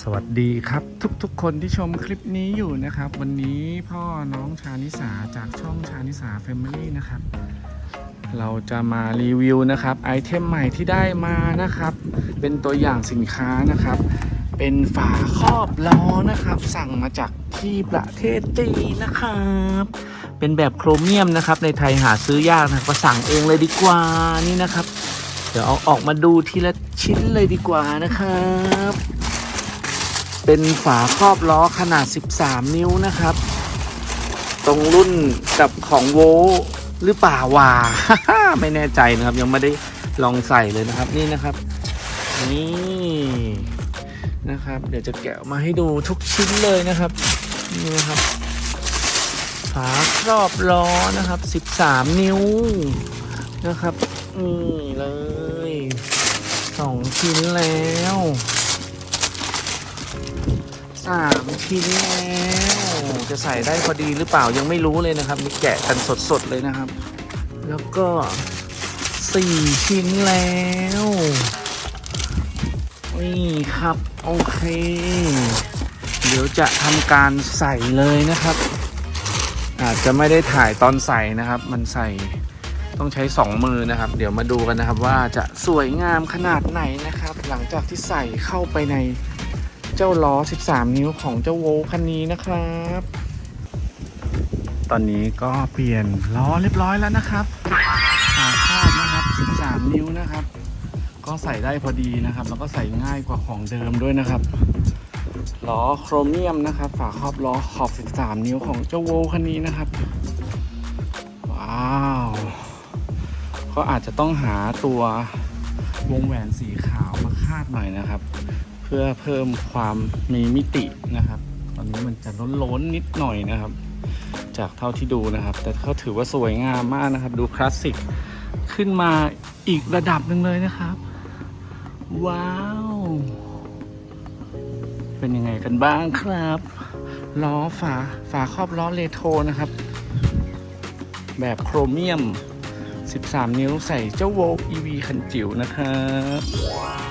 สวัสดีครับทุกๆ คนที่ชมคลิปนี้อยู่นะครับ วันนี้พ่อน้องชานิสาจากช่องชานิสา Family นะครับ เราจะมารีวิวนะครับไอเทมใหม่ที่ได้มานะครับ เป็นตัวอย่างสินค้านะครับ เป็นฝาครอบล้อนะครับ สั่งมาจากที่ประเทศจีนนะครับ เป็นแบบโครเมียมนะครับ ในไทยหาซื้อยากนะก็สั่งเองเลยดีกว่านี่นะครับ เดี๋ยวเอาออกมาดูทีละชิ้นเลยดีกว่านะครับ เป็นฝาครอบล้อขนาด 13 นิ้วนะครับ ตรงรุ่นกับของโวหรือเปล่าวา ไม่แน่ใจนะครับ ยังไม่ได้ลองใส่เลยนะครับนี่นะครับ นี่นะครับ เดี๋ยวจะแกะมาให้ดูทุกชิ้นเลยนะครับนี่นะครับ ฝาครอบล้อนะครับ 13 นิ้วนะครับ นี่เลยสองชิ้นแล้วสามชิ้นแล้วจะใส่ได้พอดีหรือเปล่ายังไม่รู้เลยนะครับนี่แกะกันสดๆเลยนะครับ แล้วก็สี่ชิ้นแล้วนี่ครับ โอเค เดี๋ยวจะทำการใส่เลยนะครับ อาจจะไม่ได้ถ่ายตอนใส่นะครับ มันใส่ ต้องใช้สองมือนะครับ เดี๋ยวมาดูกันนะครับว่าจะสวยงามขนาดไหนนะครับ หลังจากที่ใส่เข้าไปในเจ้าล้อ 13 นิ้วของเจ้าโวคันนี้นะครับ ตอนนี้ก็เปลี่ยนล้อเรียบร้อยแล้วนะครับฝาครอบนะครับ 13 นิ้วนะครับ ก็ใส่ได้พอดีนะครับ แล้วก็ใส่ง่ายกว่าของเดิมด้วยนะครับล้อโครเมียมนะครับ ฝาครอบล้อขอบ 13 นิ้วของเจ้าโวคันนี้นะครับ ว้าว ก็อาจจะต้องหาตัววงแหวนสีขาวมาคาดหน่อยนะครับ เพื่อเพิ่มความมีมิตินะครับ ตอนนี้มันจะล้นๆนิดหน่อยนะครับ จากเท่าที่ดูนะครับ แต่เขาถือว่าสวยงามมากนะครับ ดูคลาสสิกขึ้นมาอีกระดับหนึ่งเลยนะครับ ว้าว เป็นยังไงกันบ้างครับล้อฝาฝาครอบล้อเลโทรนะครับ แบบโครเมียม 13 นิ้วใส่เจ้าโว EV คันจิ๋วนะครับ